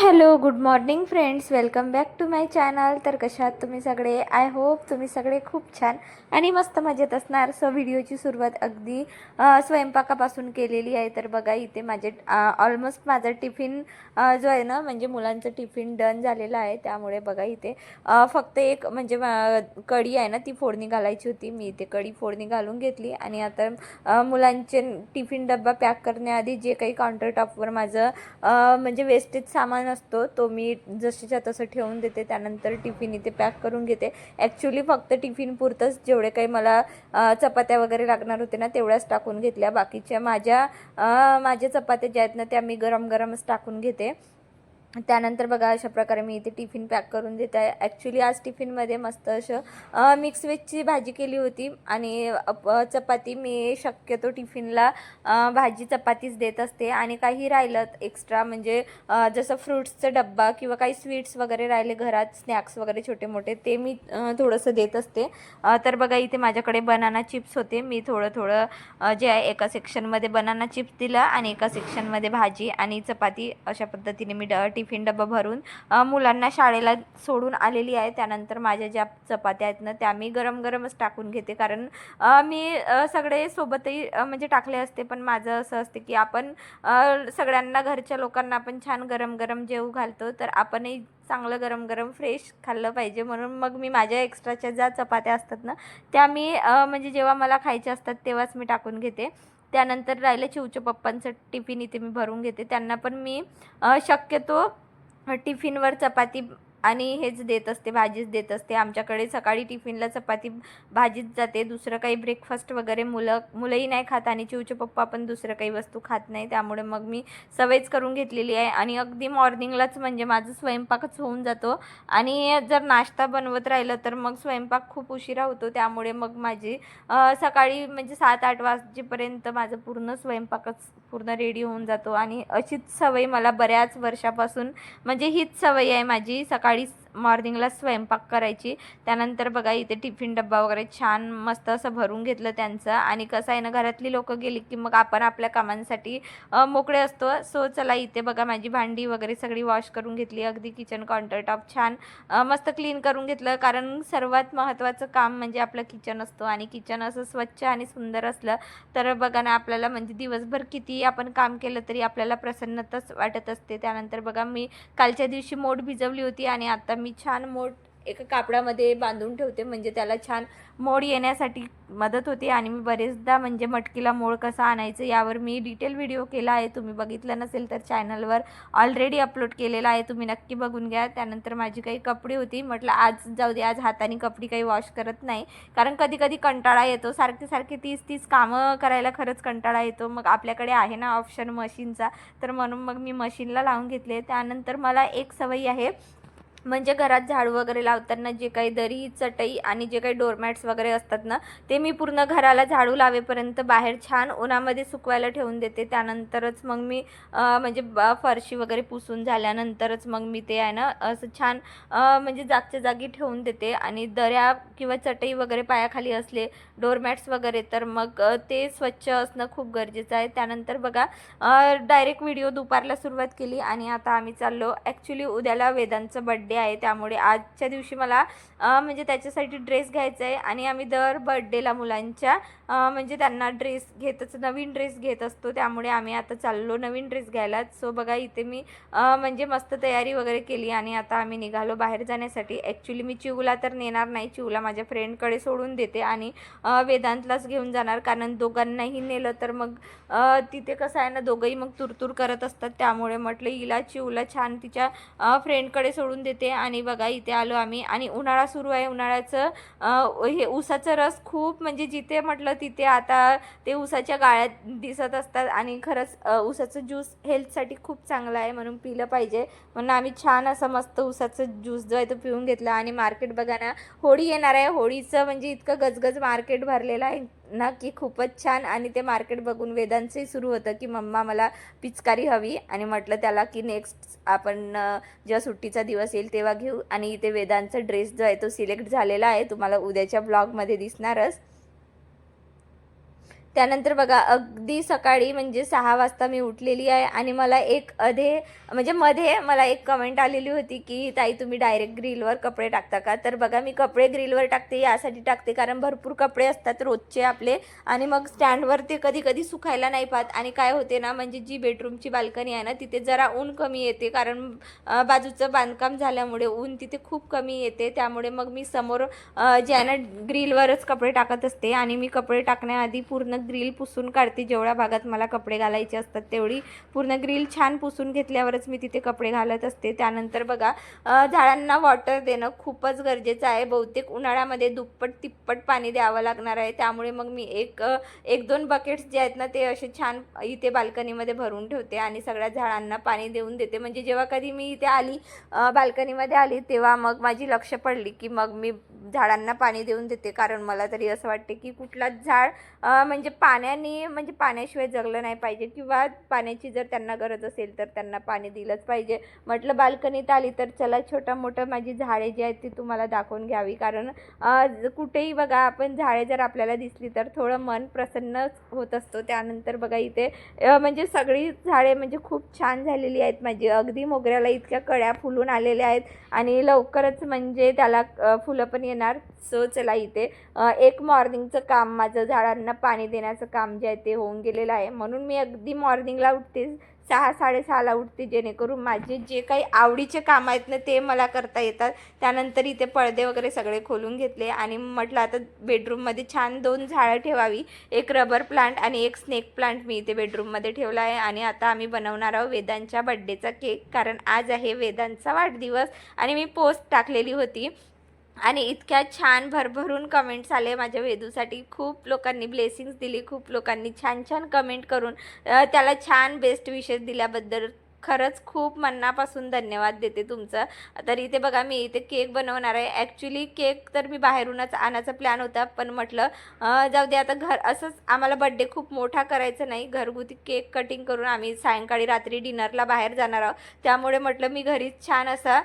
Hello good morning friends. Welcome back to my channel. तर कशात तुम्ही सगळे? आय होप तुम्ही सगळे खूप छान आणि मस्त मजेत असणार. सो व्हिडिओची सुरुवात अगदी स्वयंपाकापासून केलेली आहे. तर बघा इथे माझे ऑलमोस्ट माझा टिफिन जो आहे ना म्हणजे मुलांचं टिफिन डन झालेलं आहे. त्यामुळे बघा इथे फक्त एक म्हणजे कढी आहे ना ती फोडणी घालायची होती. मी इथे कढी फोडणी घालून घेतली आणि आता मुलांचे टिफिन डब्बा पॅक करण्याआधी जे काही काउंटर टॉपवर माझं म्हणजे वेस्टेज सामान असतो. तो मी जशीच्या तसं ठेवून देते त्यानंतर टिफिन इथे पॅक करून घेते. ॲक्च्युली फक्त टिफिन पुरतंच जेवढे काही मला चपात्या वगैरे लागणार होते ना तेवढ्याच टाकून घेतल्या. बाकीच्या माझ्या माझ्या चपात्या ज्या आहेत ना त्या मी गरम गरमच टाकून घेते. त्यानंतर बघा अशा प्रकारे मी इथे टिफिन पॅक करून देत. आहे ॲक्च्युली आज टिफिनमध्ये मस्त असं मिक्स वेजची भाजी केली होती आणि चपाती मी शक्यतो टिफिनला भाजी चपातीच देत असते. आणि काही राहिलं एक्स्ट्रा म्हणजे जसं फ्रूट्सचा डब्बा किंवा काही स्वीट्स वगैरे राहिले घरात स्नॅक्स वगैरे छोटे मोठे ते मी थोडंसं देत असते. तर बघा इथे माझ्याकडे बनाना चिप्स होते. मी थोडं थोडं जे आहे एका सेक्शनमध्ये बनाना चिप्स दिलं आणि एका सेक्शनमध्ये भाजी आणि चपाती अशा पद्धतीने मी ड टिफिन डबा भरून मुलांना शाळेला सोडून आलेली आहे. त्यानंतर माझ्या ज्या चपात्या आहेत ना त्या मी गरम गरमच टाकून घेते. कारण मी सगळे सोबतही म्हणजे टाकले असते. पण माझं असं असते की आपण सगळ्यांना घरच्या लोकांना आपण छान गरम गरम जेव घालतो तर आपणही चांगलं गरम गरम फ्रेश खाल्लं पाहिजे. म्हणून मग मी माझ्या एक्स्ट्राच्या ज्या चपात्या असतात ना त्या मी म्हणजे जेव्हा मला खायच्या असतात तेव्हाच मी टाकून घेते. त्यानंतर राहिलं चिवच्या पप्पांचं टिफिन इथे मी भरून घेते. त्यांना पण मी शक्यतो टिफिनवर चपाती आणि हेच देत असते भाजीच देत असते. आमच्याकडे सकाळी टिफिनला चपाती भाजीच जाते. दुसरं काही ब्रेकफास्ट वगैरे मुलं मुलंही नाही खात आणि चिवचे पप्पा पण दुसरं काही वस्तू खात नाही. त्यामुळे मग मी सवयच करून घेतलेली आहे. आणि अगदी मॉर्निंगलाच म्हणजे माझं स्वयंपाकच होऊन जातो. आणि जर नाश्ता बनवत राहिलं तर मग स्वयंपाक खूप उशिरा होतो. त्यामुळे मग माझी सकाळी म्हणजे सात आठ वाजेपर्यंत माझं पूर्ण स्वयंपाकच पूर्ण रेडी होऊन जातो. आणि अशीच सवय मला बऱ्याच वर्षापासून म्हणजे हीच सवय आहे माझी सकाळी París मॉर्निंगला स्वयंपाक करायची. त्यानंतर बघा इथे टिफिन डब्बा वगैरे छान मस्त असं भरून घेतलं त्यांचं. आणि कसं आहे ना घरातली लोकं गेली की मग आपण आपल्या कामांसाठी मोकळे असतो. सो चला इथे बघा माझी भांडी वगैरे सगळी वॉश करून घेतली. अगदी किचन काउंटर टॉप छान मस्त क्लीन करून घेतलं. कारण सर्वात महत्त्वाचं काम म्हणजे आपलं किचन असतो. आणि किचन असं स्वच्छ आणि सुंदर असलं तर बघा ना आपल्याला म्हणजे दिवसभर किती आपण काम केलं तरी आपल्याला प्रसन्नताच वाटत असते. त्यानंतर बघा मी कालच्या दिवशी मोड भिजवली होती आणि आता मी छान मोठ एका कापडामध्ये बांधून ठेवते म्हणजे त्याला छान मोड येण्यासाठी मदत होते आणि मी बरेचदा म्हणजे मटकीला मोड कसा आणायचं यावर मी डिटेल व्हिडिओ केला आहे. तुम्ही बघितलं नसेल तर चॅनलवर ऑलरेडी अपलोड केलेला आहे. तुम्ही नक्की बघून घ्या. त्यानंतर माझी काही कपडे होती. म्हटलं आज जाऊ दे आज हाताने कपडे काही वॉश करत नाही. कारण कधी कधी कंटाळा येतो. सारखे सारखे तीस तीस कामं करायला खरंच कंटाळा येतो. मग आपल्याकडे आहे ना ऑप्शन मशीनचा तर म्हणून मग मी मशीनला लावून घेतले. त्यानंतर मला एक सवयी आहे. म्हणजे घरात झाडू वगैरे लावताना जे काही दरी चटई आणि जे काही डोरमॅट्स वगैरे असतात ना ते मी पूर्ण घराला झाडू लावेपर्यंत बाहेर छान उन्हामध्ये सुकवायला ठेवून देते. त्यानंतरच मग मी म्हणजे फरशी वगैरे पुसून झाल्यानंतरच मग मी ते आहे ना असं छान म्हणजे जागच्या जागी ठेवून देते. आणि दऱ्या किंवा चटई वगैरे पायाखाली असले डोरमॅट्स वगैरे तर मग ते स्वच्छ असणं खूप गरजेचं आहे. त्यानंतर बघा डायरेक्ट व्हिडिओ दुपारला सुरुवात केली आणि आता आम्ही चाललो. ॲक्च्युली उद्याला वेदांचं बड्डे आहे त्यामुळे आजच्या दिवशी मला म्हणजे त्याच्यासाठी ड्रेस घ्यायचा आहे आणि आम्ही दर बड्डेला मुलांच्या म्हणजे त्यांना ड्रेस घेतच नवीन ड्रेस घेत असतो त्यामुळे आम्ही आता चाललो नवीन ड्रेस घ्यायला. सो बघा इथे मी म्हणजे मस्त तयारी वगैरे केली आणि आता आम्ही निघालो बाहेर जाण्यासाठी. ॲक्च्युली मी चिवला तर नेणार नाही चिवला माझ्या फ्रेंडकडे सोडून देते आणि वेदांतलाच घेऊन जाणार. कारण दोघांनाही नेलं तर मग तिथे कसं आहे ना दोघंही मग तुरतुर करत असतात. त्यामुळे म्हटलं हिला चिवला छान तिच्या फ्रेंडकडे सोडून देते. आणि बघा इथे आलो आम्ही. आणि उन्हाळा सुरू आहे. उन्हाळ्याचं हे उसाचं रस खूप म्हणजे जिथे म्हटलं तिथे आता ते उसाच्या गाळ्यात दिसत असतात. आणि खरंच ऊसाचं उसाचं ज्यूस हेल्थसाठी खूप चांगलं आहे म्हणून पिलं पाहिजे. म्हणून आम्ही छान असं मस्त उसाचं ज्यूस जो आहे तो पिऊन घेतला. आणि मार्केट बघा ना होळी येणार आहे. होळीचं म्हणजे इतकं गजगज मार्केट भरलेलं आहे. ना की खूपच छान. आणि ते मार्केट बघून वेदांचंही सुरू होतं की मम्मा मला पिचकारी हवी. आणि म्हटलं त्याला की नेक्स्ट आपण जेव्हा सुट्टीचा दिवस येईल तेव्हा घेऊ. आणि इथे वेदांचा ड्रेस जो आहे तो सिलेक्ट झालेला आहे. तुम्हाला उद्याच्या ब्लॉगमध्ये दिसणारच. त्यानंतर बघा अगदी सकाळी म्हणजे सहा वाजता मी उठलेली आहे आणि मला एक अधे म्हणजे मध्ये मला एक कमेंट आलेली होती की ताई तुम्ही डायरेक्ट ग्रिलवर कपडे टाकता का? तर बघा मी कपडे ग्रिलवर टाकते यासाठी टाकते कारण भरपूर कपडे असतात रोजचे आपले आणि मग स्टँडवर ते कधी कधी सुकायला नाही पाहत. आणि काय होते ना म्हणजे जी बेडरूमची बाल्कनी आहे ना तिथे जरा ऊन कमी येते कारण बाजूचं बांधकाम झाल्यामुळे ऊन तिथे खूप कमी येते. त्यामुळे मग मी समोर जे आहे ना ग्रिलवरच कपडे टाकत असते आणि मी कपडे टाकण्याआधी पूर्ण ग्रिल पुसून काढते. जेवढ्या भागात मला कपडे घालायचे असतात तेवढी पूर्ण ग्रिल छान पुसून घेतल्यावरच मी तिथे कपडे घालत असते. त्यानंतर बघा झाडांना वॉटर देणं खूपच गरजेचं आहे. बहुतेक उन्हाळ्यामध्ये दुप्पट तिप्पट पाणी द्यावं लागणार आहे. त्यामुळे मग मी एक एक दोन बकेट्स जे आहेत ना ते असे छान इथे बाल्कनीमध्ये भरून ठेवते आणि सगळ्या झाडांना पाणी देऊन देते. म्हणजे जेव्हा कधी मी इथे आली बाल्कनीमध्ये आली तेव्हा मग माझी लक्ष पडली की मग मी झाडांना पाणी देऊन देते. कारण मला तरी असं वाटते की कुठलाच झाड म्हणजे पाण्याने म्हणजे पाण्याशिवाय जगलं नाही पाहिजे किंवा पाण्याची जर त्यांना गरज असेल तर त्यांना पाणी दिलंच पाहिजे. म्हटलं बाल्कनीत आली तर चला छोटं मोठं माझी झाडे जी आहेत ती तुम्हाला दाखवून घ्यावी. कारण कुठेही बघा आपण झाडे जर आपल्याला दिसली तर थोडं मन प्रसन्न होत असतो. त्यानंतर बघा इथे म्हणजे सगळी झाडे म्हणजे खूप छान झालेली आहेत माझी. अगदी मोगऱ्याला इतक्या कळ्या फुलून आलेल्या आहेत आणि लवकरच म्हणजे त्याला फुलं पण येणार. सो चला इथे एक मॉर्निंगचं काम माझं झाडांना पाणी देणं देण्याचं काम जे आहे ते होऊन गेलेलं आहे. म्हणून मी अगदी मॉर्निंगला उठते सहा साडेसहाला उठते जेणेकरून माझे जे काही आवडीचे काम आहेत ना ते मला करता येतात. त्यानंतर इथे पडदे वगैरे सगळे खोलून घेतले आणि म्हटलं आता बेडरूममध्ये छान दोन झाडं ठेवावी एक रबर प्लांट आणि एक स्नेक प्लांट मी इथे बेडरूममध्ये ठेवला आहे आणि आता आम्ही बनवणार आहोत वेदांच्या बड्डेचा केक कारण आज आहे वेदांचा वाढदिवस आणि मी पोस्ट टाकलेली होती. आणि इतक्या छान भरभरून कमेंट्स आले माझ्या वेदूसाठी. खूप लोकांनी ब्लेसिंग्स दिली खूप लोकांनी छान छान कमेंट करून त्याला छान बेस्ट विशेष दिल्याबद्दल खरंच खूप मनापासून धन्यवाद देते तुमचं. तर इथे बघा मी इथे केक बनवणार आहे. ॲक्च्युली केक तर मी बाहेरूनच आणायचा प्लॅन होता पण म्हटलं जाऊ दे आता घर असंच आम्हाला बड्डे खूप मोठा करायचा नाही. घरगुती केक कटिंग करून आम्ही सायंकाळी रात्री डिनरला बाहेर जाणार आहोत. त्यामुळे म्हटलं मी घरीच छान असा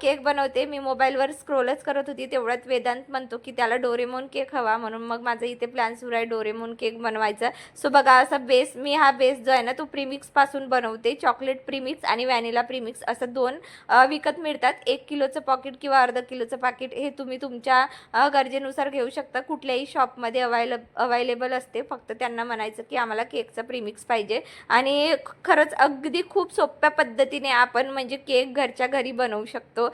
केक बनवते. मी मोबाईलवर स्क्रोलच करत होती तेवढ्यात वेदांत म्हणतो की त्याला डोरेमोन केक हवा म्हणून. मग माझा इथे प्लॅन सुरू आहे डोरेमोन केक बनवायचा. सो बघा असा बेस मी हा बेस जो आहे ना तो प्रीमिक्सपासून बनवते. चॉकलेट प्रीमिक्स आणि व्हॅनिला प्रीमिक्स असं दोन विकत मिळतात. एक किलोचं पॉकेट किंवा अर्धा किलोचं पाकिट हे तुम्ही तुमच्या गरजेनुसार घेऊ शकता. कुठल्याही शॉपमध्ये अवायलब अवायलेबल असते. फक्त त्यांना म्हणायचं की आम्हाला केकचं प्रीमिक्स पाहिजे. आणि खरंच अगदी खूप सोप्या पद्धतीने आपण म्हणजे केक घरच्या घरी बनवू शकतो.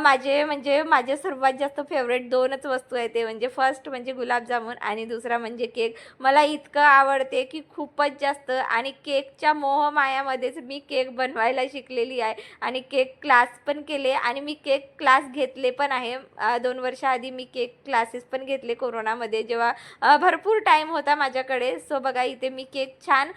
माझे म्हणजे माझे सर्वात जास्त फेवरेट दोनच वस्तू आहे ते म्हणजे फर्स्ट म्हणजे गुलाबजामुन आणि दुसरा म्हणजे केक. मला इतकं आवडते की खूपच जास्त. आणि केकच्या मोह मायामध्येच मी केक बनवायला शिकलेली आहे आणि केक क्लास पण केले आणि मी केक क्लास घेतले पण आहे. दोन वर्षाआधी मी केक क्लासेस पण घेतले कोरोनामध्ये जेव्हा भरपूर टाईम होता माझ्याकडे. सो बघा इथे मी केक छान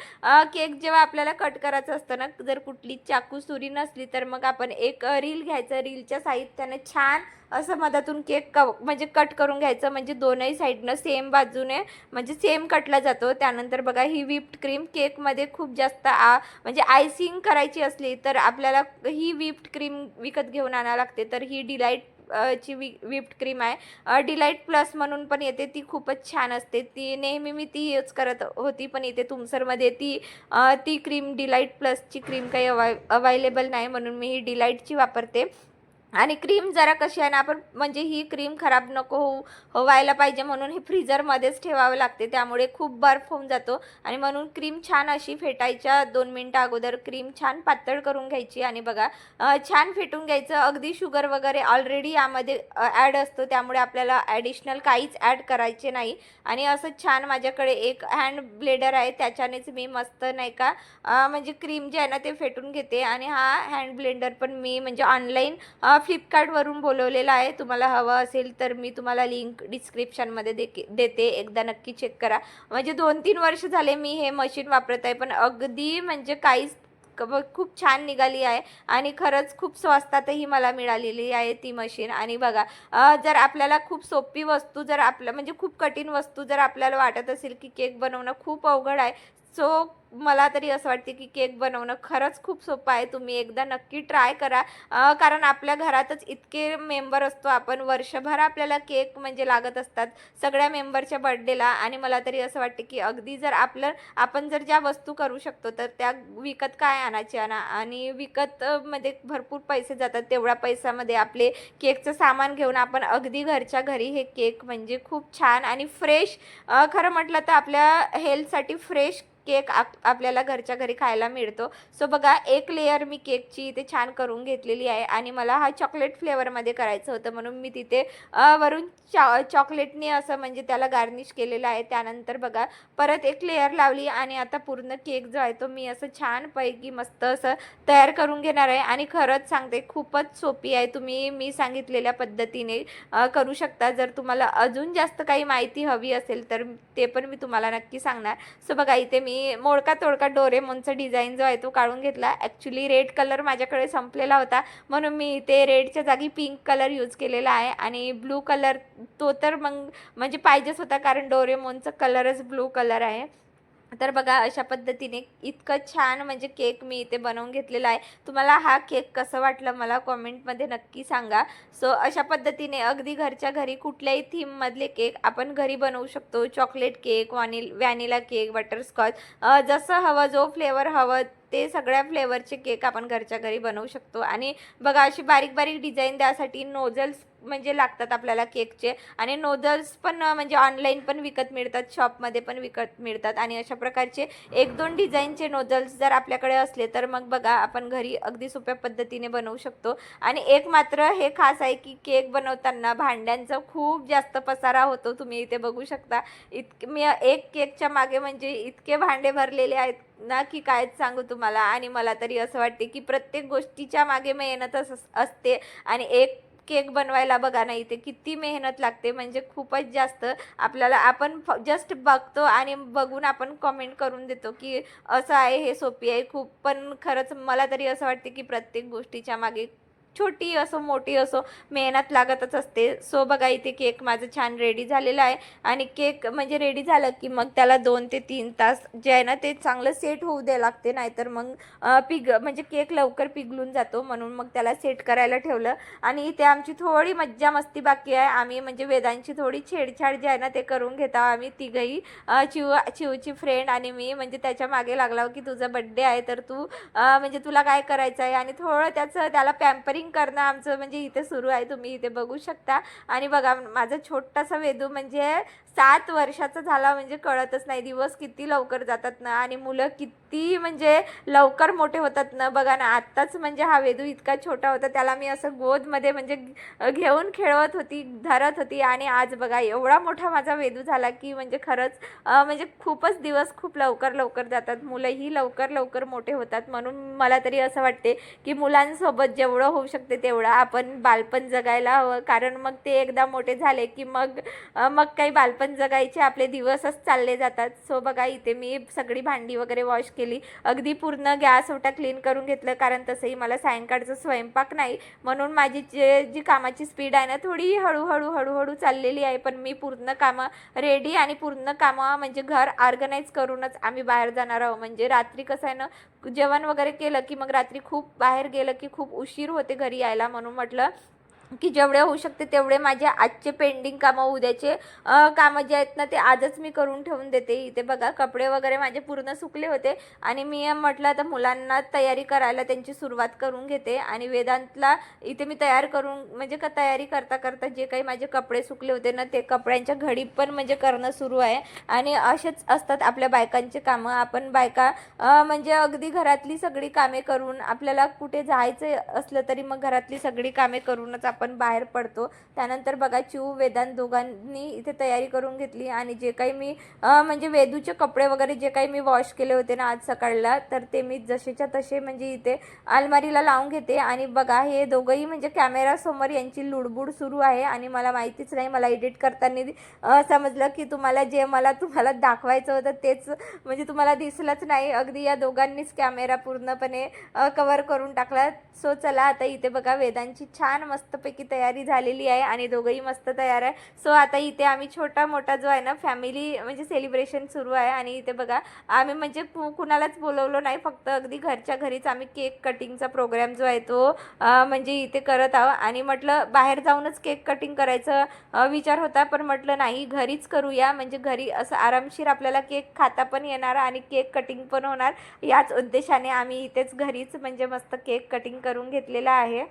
केक जेव्हा आपल्याला कट करायचं असतं ना जर कुठली चाकू सुरी नसली तर मग आपण एक रील घ्यायचं. रीलच्या साहित्याने छान असं मधातून केक क म्हणजे कट करून घ्यायचं. म्हणजे दोनही साईडनं सेम बाजूने म्हणजे सेम कटला जातो. त्यानंतर बघा ही व्हिप्ड क्रीम केकमध्ये खूप जास्त आ म्हणजे आयसिंग करायची असली तर आपल्याला ही व्हिप्ड क्रीम विकत घेऊन आणावं लागते. तर ही डिलाईट ची वि विप्ड क्रीम आहे. डिलाईट प्लस म्हणून पण येते. ती खूपच छान असते. ती नेहमी मी ती यूज करत होती पण इथे तुमसरमध्ये ती ती क्रीम डिलाईट प्लसची क्रीम काही अवाय अवायलेबल नाही म्हणून मी ही डिलाईटची वापरते. आणि क्रीम जरा कशी आहे ना आपण म्हणजे ही क्रीम खराब नको होऊ व्हायला पाहिजे म्हणून हे फ्रीजरमध्येच ठेवावं लागते. त्यामुळे खूप बर्फ होऊन जातो. आणि म्हणून क्रीम छान अशी फेटायच्या दोन मिनटं अगोदर क्रीम छान पातळ करून घ्यायची. आणि बघा छान फेटून घ्यायचं. अगदी शुगर वगैरे ऑलरेडी यामध्ये ॲड असतो. त्यामुळे आपल्याला ॲडिशनल काहीच ॲड करायचे नाही. आणि असं छान माझ्याकडे एक हँड ब्लेडर आहे. त्याच्यानेच मी मस्त नाही का म्हणजे क्रीम जे आहे ना ते फेटून घेते. आणि हा हँड ब्लेंडर पण मी म्हणजे ऑनलाईन फ्लिपकार्टवरून बोलवलेला आहे. तुम्हाला हवं असेल तर मी तुम्हाला लिंक डिस्क्रिप्शनमध्ये देके देते. एकदा नक्की चेक करा. म्हणजे दोन तीन वर्ष झाले मी हे मशीन वापरत आहे पण अगदी म्हणजे काहीच खूप छान निघाली आहे आणि खरंच खूप स्वस्तातही मला मिळालेली आहे ती मशीन. आणि बघा जर आपल्याला खूप सोपी वस्तू जर आपलं म्हणजे खूप कठीण वस्तू जर आपल्याला वाटत असेल की केक बनवणं खूप अवघड आहे सो मला तरी असं वाटते की केक बनवणं खरंच खूप सोपं आहे. तुम्ही एकदा नक्की ट्राय करा. कारण आपल्या घरातच इतके मेंबर असतो आपण. वर्षभर आपल्याला केक म्हणजे लागत असतात. सगळ्या मेंबरच्या बर्थडेला. आणि मला तरी असं वाटते की अगदी जर आपलं आपण जर ज्या वस्तू करू शकतो तर त्या विकत काय आणायची आणा? आणि विकत मध्ये भरपूर पैसे जातात. तेवढ्या पैशामध्ये आपले केकचं सामान घेऊन आपण अगदी घरच्या घरी हे केक म्हणजे खूप छान आणि फ्रेश खरं म्हटलं तर आपल्या हेल्थसाठी फ्रेश केक आप आपल्याला घरच्या घरी खायला मिळतो. सो बघा एक लेअर मी केकची इथे छान करून घेतलेली आहे आणि मला हा चॉकलेट फ्लेवरमध्ये करायचं होतं. म्हणून मी तिथे वरून चॉ चॉकलेटने असं म्हणजे त्याला गार्निश केलेलं आहे. त्यानंतर बघा परत एक लेअर लावली आणि आता पूर्ण केक जो आहे तो मी असं छानपैकी मस्त असं तयार करून घेणार आहे. आणि खरंच सांगते खूपच सोपी आहे. तुम्ही मी सांगितलेल्या पद्धतीने करू शकता. जर तुम्हाला अजून जास्त काही माहिती हवी असेल तर ते पण मी तुम्हाला नक्की सांगणार. सो बघा इथे मी मोडका तोडका डोरेमोनचा डिझाईन जो आहे तो काढून घेतला. ॲक्च्युली रेड कलर माझ्याकडे संपलेला होता. म्हणून मी इथे रेडच्या जागी पिंक कलर यूज केलेला आहे. आणि ब्लू कलर तो तर मग म्हणजे पाहिजेच होता कारण डोरेमोनचा कलरच ब्लू कलर आहे. तर बघा अशा पद्धतीने इतकं छान म्हणजे केक मी इथे बनवून घेतलेला आहे. तुम्हाला हा केक कसं वाटलं मला कॉमेंटमध्ये नक्की सांगा. सो अशा पद्धतीने अगदी घरच्या घरी कुठल्याही थीममधले केक आपण घरी बनवू शकतो. Chocolate cake vanilla vanilla cake butterscotch जसं हवं जो फ्लेवर हवं ते सगळ्या फ्लेवरचे केक आपण घरच्या घरी बनवू शकतो. आणि बघा अशी बारीक बारीक डिझाईन द्यासाठी नोझल्स म्हणजे लागतात आपल्याला केकचे आणि नोझल्स पण म्हणजे ऑनलाईन पण विकत मिळतात शॉपमध्ये पण विकत मिळतात. आणि अशा प्रकारचे एक दोन डिझाईनचे नोझल्स जर आपल्याकडे असले तर मग बघा आपण घरी अगदी सोप्या पद्धतीने बनवू शकतो. आणि एक मात्र हे खास आहे की केक बनवताना भांड्यांचा खूप जास्त पसारा होतो. तुम्ही इथे बघू शकता. इत मी एक केकच्या मागे म्हणजे इतके भांडे भरलेले आहेत ना की काय सांगू तुम्हाला? आणि मला तरी असं वाटते की प्रत्येक गोष्टीच्या मागे मेहनत अस असते. आणि एक केक बनवायला बघा ना इथे किती मेहनत लागते. म्हणजे खूपच जास्त. आपल्याला आपण जस्ट बघतो आणि बघून आपण कमेंट करून देतो की असं आहे हे सोपी आहे खूप. पण खरंच मला तरी असं वाटते की प्रत्येक गोष्टीच्या मागे छोटी असो मोठी असो मेहनत लागतच असते. सो बघा इथे केक माझं छान रेडी झालेलं आहे. आणि केक म्हणजे रेडी झालं की मग त्याला दोन ते तीन तास जे आहे ना ते चांगलं सेट होऊ द्या लागते. नाहीतर मग पिग म्हणजे केक लवकर पिघलून जातो. म्हणून मग त्याला सेट करायला ठेवलं. आणि इथे आमची थोडी मज्जा मस्ती बाकी आहे. आम्ही म्हणजे वेदांची थोडी छेडछाड जे आहे ना ते करून घेता आम्ही तिघही चिव चिवची फ्रेंड आणि मी म्हणजे त्याच्यामागे लागला की तुझा बड्डे आहे तर तू म्हणजे तुला काय करायचं आहे? आणि थोडं त्याचं त्याला पॅम्परिंग करणं आमचं म्हणजे इथे सुरू आहे तुम्ही इथे बघू शकता. आणि बघा माझा छोटासा वेदू म्हणजे सात वर्षाचा झाला म्हणजे कळतच नाही. दिवस किती लवकर जातात ना आणि मुलं किती म्हणजे लवकर मोठे होतात ना. बघा ना आत्ताच म्हणजे हा वेदू इतका छोटा होता त्याला मी असं गोदमध्ये म्हणजे घेऊन खेळवत होती धरत होती आणि आज बघा एवढा मोठा माझा वेदू झाला की म्हणजे खरंच म्हणजे खूपच दिवस खूप लवकर लवकर जातात. मुलंही लवकर लवकर मोठे होतात. म्हणून मला तरी असं वाटते की मुलांसोबत जेवढं होऊ शकते तेवढं आपण बालपण जगायला हवं. कारण मग ते एकदा मोठे झाले की मग मग काही बालपण जगायचे आपले दिवसच चालले जातात. सो बघा इथे मी सगळी भांडी वगैरे वॉश केली. अगदी पूर्ण गॅस ओटा क्लीन करून घेतलं कारण तसंही मला सायंकाळचं स्वयंपाक नाही. म्हणून माझी जे जी कामाची स्पीड आहे ना थोडी हळूहळू हळूहळू चाललेली आहे. पण मी पूर्ण कामं रेडी आणि पूर्ण कामं म्हणजे घर ऑर्गनाईज करूनच आम्ही बाहेर जाणार आहोत. म्हणजे रात्री कसं आहे ना जेवण वगैरे केलं की मग रात्री खूप बाहेर गेलं की खूप उशीर होते घरी यायला म्हणून म्हटलं. की जेवढे होऊ शकते तेवढे माझे आजचे पेंडिंग कामं उद्याचे कामं जे आहेत ना ते आजच मी करून ठेवून देते. इथे बघा कपडे वगैरे माझे पूर्ण सुकले होते आणि मी म्हटलं आता मुलांना तयारी करायला त्यांची सुरुवात करून घेते आणि वेदांतला इथे मी तयार करून म्हणजे का तयारी करता करता जे काही माझे कपडे सुकले होते ना ते कपड्यांच्या घडी पण म्हणजे करणं सुरू आहे. आणि असेच असतात आपल्या बायकांचे कामं. आपण बायका म्हणजे अगदी घरातली सगळी कामे करून आपल्याला कुठे जायचं असलं तरी मग घरातली सगळी कामे करूनच आपण आपण बाहेर पडतो. त्यानंतर बघा चिऊ वेदांत दोघांनी इथे तयारी करून घेतली आणि जे काही मी म्हणजे वेदूचे कपडे वगैरे जे काही मी वॉश केले होते ना आज सकाळला तर ते मी जसेच्या तसे म्हणजे इथे अलमारीला लावून घेते. आणि बघा हे दोघंही म्हणजे कॅमेरासमोर यांची लुडबुड सुरू आहे आणि मला माहितीच नाही मला एडिट करताना समजलं की तुम्हाला जे मला तुम्हाला दाखवायचं होतं तेच म्हणजे तुम्हाला दिसलंच नाही. अगदी या दोघांनीच कॅमेरा पूर्णपणे कवर करून टाकला. सो चला आता इथे बघा वेदांची छान मस्तपैकी मस्तपैकी तयारी झालेली आहे आणि दोघंही मस्त तयार आहे. सो आता इथे आम्ही छोटा मोठा जो आहे ना फॅमिली म्हणजे सेलिब्रेशन सुरू आहे आणि इथे बघा आम्ही म्हणजे कुणालाच बोलवलं नाही फक्त अगदी घरच्या घरीच आम्ही केक कटिंगचा प्रोग्राम जो आहे तो म्हणजे इथे करत आहोत. आणि म्हटलं बाहेर जाऊनच केक कटिंग करायचं विचार होता पण म्हटलं नाही घरीच करूया. म्हणजे घरी असं आरामशीर आपल्याला केक खाता पण येणार आणि केक कटिंग पण होणार. याच उद्देशाने आम्ही इथेच घरीच म्हणजे मस्त केक कटिंग करून घेतलेला आहे.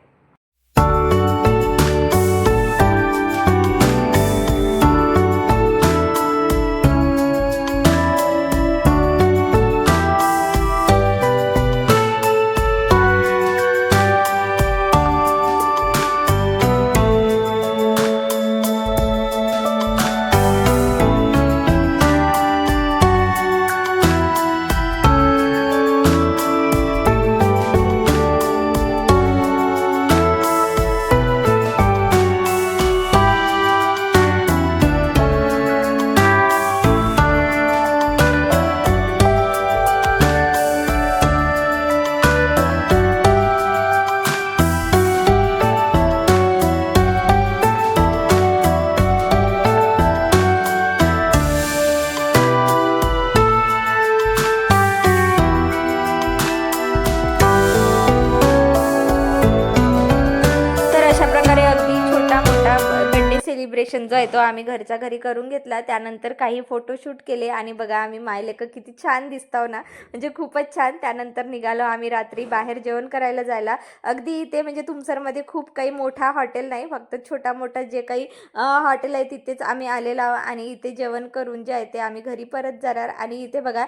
सेलिब्रेशन जो आहे तो आम्ही घरच्या घरी करून घेतला. त्यानंतर काही फोटोशूट केले आणि बघा आम्ही मायलेक किती छान दिसतो हो ना. म्हणजे खूपच छान. त्यानंतर निघालो आम्ही रात्री बाहेर जेवण करायला जायला. अगदी इथे म्हणजे तुमसरमध्ये खूप काही मोठा हॉटेल नाही. फक्त छोटा मोठा जे काही हॉटेल आहे तिथेच आम्ही आलेलो आहोत आणि इथे जेवण करून जे आहे ते आम्ही घरी परत जाणार. आणि इथे बघा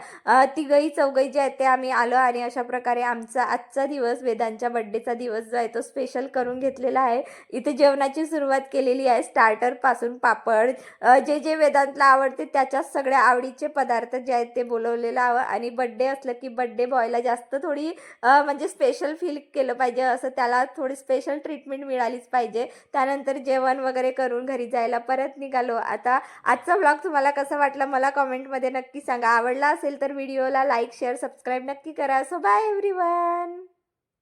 तिघही चौघही जे आहे ते आम्ही आलो आणि अशा प्रकारे आमचा आजचा दिवस वेदांच्या बड्डेचा दिवस जो आहे तो स्पेशल करून घेतलेला आहे. इथे जेवणाची सुरुवात केलेली आहे. स्टार्ट पासून पापड जे जे वेदांतला आवडते त्याच्याच सगळ्या आवडीचे पदार्थ जे आहेत ते बोलवलेलं हवं आणि बड्डे असलं की बड्डे बॉयला जास्त थोडी म्हणजे स्पेशल फील केलं पाहिजे असं त्याला थोडी स्पेशल ट्रीटमेंट मिळालीच पाहिजे. त्यानंतर जेवण वगैरे करून घरी जायला परत निघालो. आता आजचा ब्लॉग तुम्हाला कसा वाटला मला कॉमेंटमध्ये नक्की सांगा. आवडला असेल तर व्हिडिओला लाईक शेअर सबस्क्राईब नक्की करा. So bye everyone